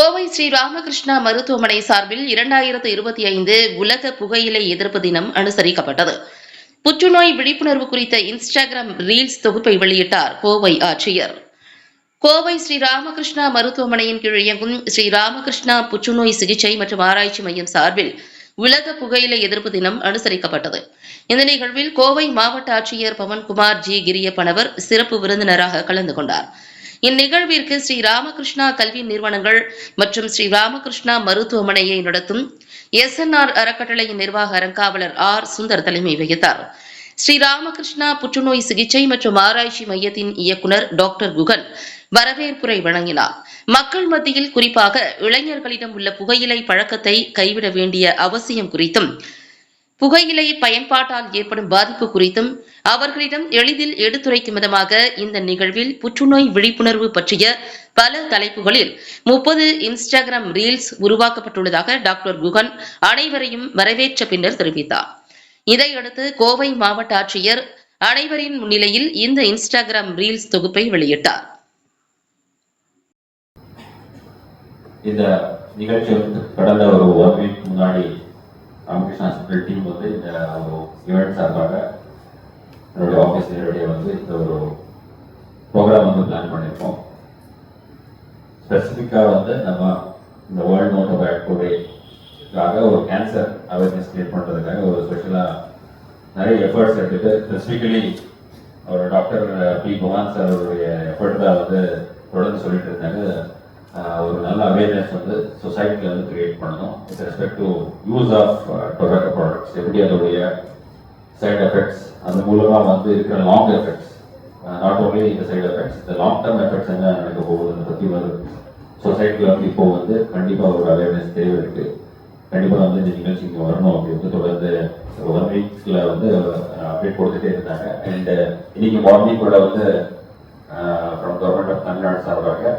கோவை ஸ்ரீ ராமகிருஷ்ணா மருத்துவமனை சார்பில் இரண்டாயிரத்து இருபத்தி ஐந்து உலக புகையிலை எதிர்ப்பு தினம் அனுசரிக்கப்பட்டது. புற்றுநோய் விழிப்புணர்வு குறித்த இன்ஸ்டாகிராம் ரீல்ஸ் தொகுப்பை வெளியிட்டார் கோவை ஆட்சியர். கோவை ஸ்ரீ ராமகிருஷ்ணா மருத்துவமனையின் கீழ் இயங்கும் ஸ்ரீ ராமகிருஷ்ணா புற்றுநோய் சிகிச்சை மற்றும் ஆராய்ச்சி மையம் சார்பில் உலக புகையிலை எதிர்ப்பு தினம் அனுசரிக்கப்பட்டது. இந்த நிகழ்வில் கோவை மாவட்ட ஆட்சியர் பவன்குமார் ஜி கிரியப்பனவர் சிறப்பு விருந்தினராக கலந்து கொண்டார். இந்நிகழ்விற்கு ஸ்ரீ ராமகிருஷ்ணா கல்வி நிறுவனங்கள் மற்றும் ஸ்ரீ ராமகிருஷ்ணா மருத்துவமனையை நடத்தும் எஸ் என் ஆர் அறக்கட்டளையின் நிர்வாக அறங்காவலர் ஆர் சுந்தர் தலைமை வகித்தார். ஸ்ரீ ராமகிருஷ்ணா புற்றுநோய் சிகிச்சை மற்றும் ஆராய்ச்சி மையத்தின் இயக்குநர் டாக்டர் குகன் வரவேற்புரை வழங்கினார். மக்கள் மத்தியில் குறிப்பாக இளைஞர்களிடம் உள்ள புகையிலை பழக்கத்தை கைவிட வேண்டிய அவசியம் குறித்தும் புகையிலை பயன்பாட்டால் ஏற்படும் பாதிப்பு குறித்தும் அவர்களிடம் எளிதில் எடுத்துரைக்கும் விதமாக இந்த நிகழ்வில் புற்றுநோய் விழிப்புணர்வு பற்றிய பல தலைப்புகளில் முப்பது இன்ஸ்டாகிராம் ரீல்ஸ் உருவாக்கப்பட்டுள்ளதாக டாக்டர் குகன் அனைவரையும் வரவேற்ற பின்னர் தெரிவித்தார். இதையடுத்து கோவை மாவட்ட ஆட்சியர் அனைவரின் முன்னிலையில் இந்த இன்ஸ்டாகிராம் ரீல்ஸ் தொகுப்பை வெளியிட்டார். இந்த நிகழ்ச்சி வந்து கடந்த ஒரு ஒன் வீக் முன்னாடி ராமகிருஷ்ணா ஹாஸ்பிட்டல் டீம் வந்து இந்த ஒரு ஈவெண்ட் சார்பாக என்னுடைய ஆஃபீஸ் நேரடியாக வந்து இந்த ஒரு ப்ரோக்ராம் வந்து பிளான் பண்ணியிருக்கோம். ஸ்பெசிஃபிக்காக வந்து நம்ம இந்த வேர்ல்ட் நோட் ஆஃப் ஆக்டோடேக்காக ஒரு கேன்சர் அவேர்னஸ் கிரியேட் பண்ணுறதுக்காக ஒரு ஸ்பெஷலாக நிறைய எஃபர்ட்ஸ் எடுத்துகிட்டு ஸ்பெசிஃபிக்கலி அவர் டாக்டர் பி குமார் சார் அவருடைய எஃபர்ட் தான் வந்து தொடர்ந்து சொல்லிட்டு இருந்தாங்க. ஒரு நல்ல அவேர்னஸ் வந்து சொசைட்டியில் வந்து கிரியேட் பண்ணணும். With respect to use of tobacco products எப்படி அதோடைய சைட் எஃபெக்ட்ஸ் அது மூலமாக வந்து இருக்கிற லாங் எஃபெக்ட்ஸ் நாட் ஓன்லி இந்த சைடு எஃபெக்ட்ஸ் இந்த லாங் டேர்ம் எஃபெக்ட்ஸ் என்ன நடக்க அதை பற்றி வந்து சொசைட்டியில் வந்து இப்போ வந்து கண்டிப்பாக ஒரு அவேர்னஸ் தேவை இருக்குது கண்டிப்பாக வந்து இந்த நிகழ்ச்சி இங்கே வரணும் அப்படின்னு தொடர்ந்து ஒன் வீக்ஸில் வந்து அப்டேட் கொடுத்துட்டே இருந்தாங்க. அண்ட் இன்னைக்கு மார்னிங் கூட வந்து ஃப்ரம் கவர்மெண்ட் ஆஃப் தமிழ்நாடு சார்பாக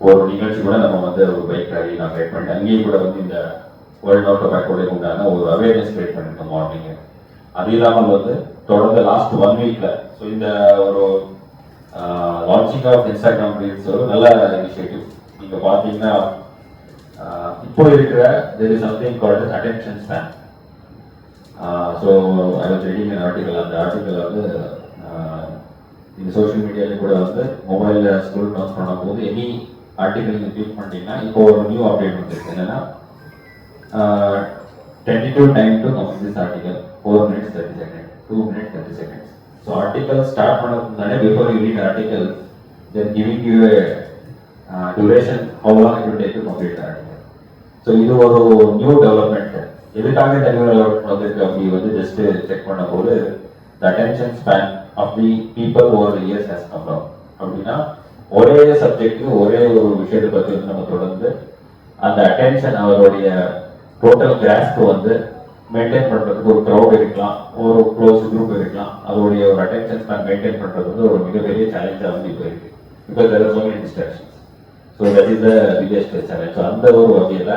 ஒரு நிகழ்ச்சி கூட நம்ம வந்து ஒரு பைக் ரேலி நான் கிரியேட் பண்ணிட்டேன். அங்கேயும் கூட வந்து இந்த வேர்ல்ட் நோட் டொபாக்கோட உண்டான ஒரு அவேர்னஸ் கிரியேட் பண்ணிருக்கோம் மார்னிங்கு அது இல்லாமல் வந்து தொடர்ந்து லாஸ்ட் ஒன் வீக்ல ஸோ இந்த ஒரு லான்ச்சிங் ஆஃப் இன்ஸ்டாகிராம் ரீல்ஸ் ஒரு நல்ல இனிஷியேட்டிவ் நீங்கள் பார்த்தீங்கன்னா இப்போ இருக்கிற there is something called attention span so I was reading an article அந்த ஆர்டிக்கல் வந்து இந்த சோஷியல் மீடியால கூட வந்து மொபைலில் ஸ்கூல் டான்ஸ் பண்ணும்போது எனி ஆர்டிகல் நீங்கள் கிளிக் பண்ணிட்டீங்கன்னா இப்போ ஒரு நியூ அப்டேட் வந்துருக்கு என்னன்னா twenty two time to complete this article four minutes thirty second two minutes thirty seconds so article start பண்ணதுக்கு முன்னாடி before you read article then giving you a duration long it you take to complete so இது ஒரு new development எதுக்காக இந்த new development வந்திருக்கு அப்படி வந்து just check பண்ண போது the attention span of the people over years has come down அப்படின்னா ஒரே சப்ஜெக்ட்டுக்கு ஒரே ஒரு விஷயத்தை பற்றி வந்து நம்ம தொடர்ந்து அந்த அட்டென்ஷன் அவருடைய டோட்டல் கிராஸ்க்கு வந்து மெயின்டைன் பண்றதுக்கு ஒரு க்ரௌட் இருக்கலாம் ஒரு க்ளோஸ் குரூப் இருக்கலாம் அதோடைய ஒரு அட்டென்ஷன் ஸ்பேன் மெயின்டைன் பண்றது வந்து ஒரு மிகப்பெரிய சேலஞ்சாக வந்து இப்போ இருக்கு. Because there are so many distractions so that is the biggest challenge so அந்த ஒரு வகையில்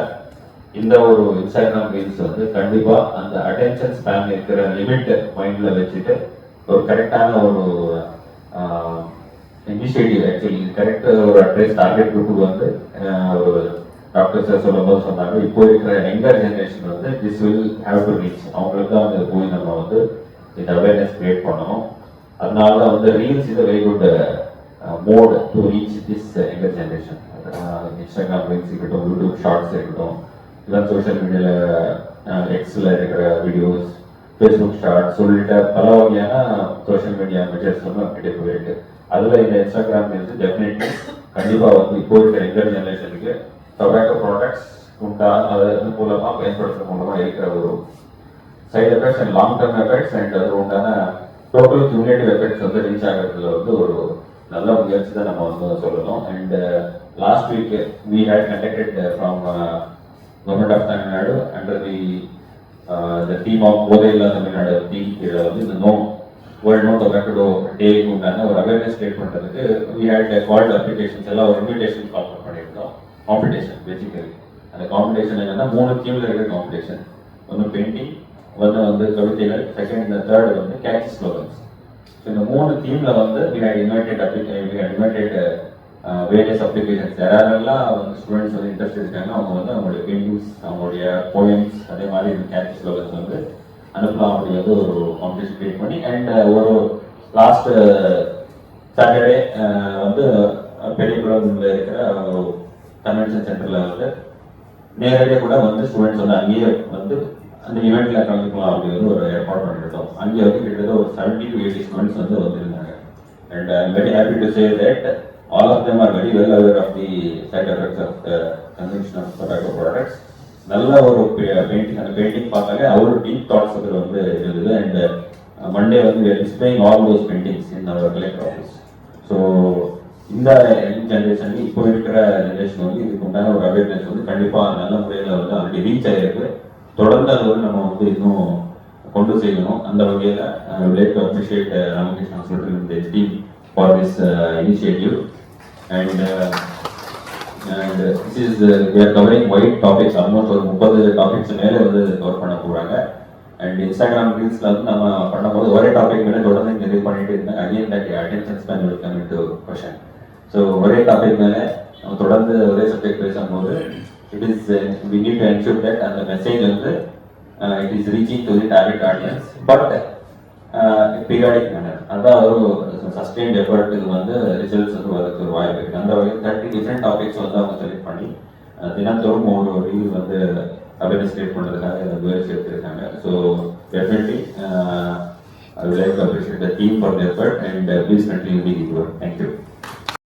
இந்த ஒரு இன்ஸ்டாகிராம் ரீல்ஸ் வந்து கண்டிப்பாக அந்த அட்டென்ஷன் ஸ்பேன் இருக்கிற லிமிட் மைண்டில் வச்சுட்டு ஒரு கரெக்டான ஒரு இனிஷியேட்டிவ் ஆக்சுவலி கரெக்டாக ஒரு அட்ரஸ் டார்கெட் குரூப்புக்கு வந்து ஒரு டாக்டர் சார் சொல்லும்போது சொன்னாங்க இப்போ இருக்கிற யங்கர் ஜென்ரேஷன் வந்து this will have to reach அவங்களுக்கு தான் வந்து போய் நம்ம வந்து இந்த அவேர்னஸ் கிரியேட் பண்ணணும். அதனால தான் வந்து reels is very good mode to reach this younger generation Instagram reels இருக்கட்டும் யூடியூப் ஷார்ட்ஸ் இருக்கட்டும் இல்லை சோஷியல் மீடியாவில் எக்ஸில் இருக்கிற வீடியோஸ் ஃபேஸ்புக் ஷார்ட்ஸ் உள்ளிட்ட பல வகையான சோஷியல் மீடியா மெஜர்ஸ் வந்து நம்மகிட்ட போயிருக்கு அதில் இந்த இன்ஸ்டாகிராம் ரீல்ஸ் டெஃபினெட்லி கண்டிப்பாக வந்து இப்போ இருக்கிற யங்கர் ஜெனரேஷனுக்கு டொபாக்கோ ப்ராடக்ட்ஸ் குண்டா அது மூலமாக பயன்படுத்துறது மூலமாக இருக்கிற ஒரு side effects and long term effects and அது உண்டான டோட்டல் கியூமேட்டிவ் எஃபெக்ட்ஸ் வந்து ரீச் ஆகிறதுல வந்து ஒரு நல்ல முயற்சி தான் நம்ம வந்து சொல்லணும். And last week we had conducted from government of Tamil Nadu under the the team of போதையில்லா Tamil Nadu team கீழே வந்து இந்த no world not tobacco day உண்டான ஒரு அவேர்னஸ் கிரியேட் பண்ணுறதுக்கு வி ஹேட் கால்டு அப்ளிகேஷன்ஸ் எல்லாம் ஒரு இன்விடேஷன் கால் பண்ணியிருந்தோம். காம்படிஷன் பேசிக்கலி அந்த காம்படிஷன் என்னன்னா மூணு தீமில் இருக்கிற காம்படிஷன் ஒன்று பெயிண்டிங் ஒன்று வந்து கவிதைகள் செகண்ட் இந்த தேர்டு வந்து கேட்ச் ஸ்லோகன்ஸ் ஸோ இந்த மூணு தீமில் வந்து we had invited applica we had invited various applications யாரெல்லாம் ஸ்டூடெண்ட்ஸ் வந்து இன்ட்ரெஸ்ட் இருக்காங்க. அவங்க வந்து அவங்களுடைய பெயிண்டிங்ஸ் அவங்களுடைய போயம்ஸ் அதே மாதிரி கேட்ச் ஸ்லோகன்ஸ் வந்து அனுப்பலாம் அப்படிங்கிறது ஒரு காம்படிஷன் கிரியேட் பண்ணி அண்ட் uh, ஒரு லாஸ்ட் சாட்டர்டே uh, uh, வந்து பெரியகுளத்தில் இருக்கிற ஒரு கன்வென்ஷன் சென்டரில் வந்து நேரடியாக கூட வந்து ஸ்டூடெண்ட்ஸ் வந்து அங்கேயே வந்து அந்த ஈவெண்ட்டில் கலந்துக்கலாம் அப்படிங்கிறது ஒரு ஏற்பாடு பண்ணிருந்தோம் அங்கே வந்து கிட்டத்தட்ட ஒரு செவன்டி டு எயிட்டி ஸ்டூடெண்ட்ஸ் வந்து வந்திருந்தாங்க. And I'm very happy to say that all of them are very well aware of the side effects of the consumption of tobacco products நல்ல ஒரு பெயிண்டிங் அந்த பெயிண்டிங் பார்த்தாலே அவர் டீப் தாட்ஸ் அதில் வந்து இருந்தது. And Monday uh, வந்து displaying all those paintings in our collector office so இந்த generation இப்போ இருக்கிற ஜென்ரேஷன் வந்து இதுக்கு உண்டான ஒரு அவேர்னஸ் வந்து கண்டிப்பாக நல்ல முறையில் வந்து ஆல்ரெடி ரீச் ஆகிருக்கு தொடர்ந்து அது வந்து நம்ம வந்து இன்னும் கொண்டு செய்யணும் அந்த வகையில் let uh, appreciate uh, Ramakrishnan சொல்லிட்டு இந்த team for this initiative and and this is where covering wide topics almost ஒரு முப்பது டாபிக்ஸ் மேலே வந்து கவர் பண்ண போகிறாங்க அண்ட் இன்ஸ்டாகிராம் ரீல்ஸில் வந்து நம்ம பண்ணும்போது ஒரே டாபிக் மேலே தொடர்ந்து இங்கே இது பண்ணிட்டு இருந்தாங்க again that attention span will come to question so ஒரே டாபிக் மேலே நம்ம தொடர்ந்து ஒரே சப்ஜெக்ட் பேசும்போது it is we need to ensure that அந்த மெசேஜ் வந்து it is reaching to the target audience but periodic manner அதான் ஒரு சஸ்டெயின் எஃபர்ட்டுக்கு வந்து ரிசல்ட்ஸ் வந்து வரதுக்கு ஒரு வாய்ப்பு இருக்கு. அந்த வகையில் தேர்ட்டி டிஃப்ரெண்ட் டாபிக்ஸ் வந்து அவங்க செலக்ட் பண்ணி தினத்தோறும் தினந்தோறும் ஒரு ரீல் வந்து அவேர்னஸ் கிரியேட் பண்ணுறதுக்காக இந்த முயற்சி எடுத்திருக்காங்க. So definitely I would like to appreciate the team for the effort the uh, thank you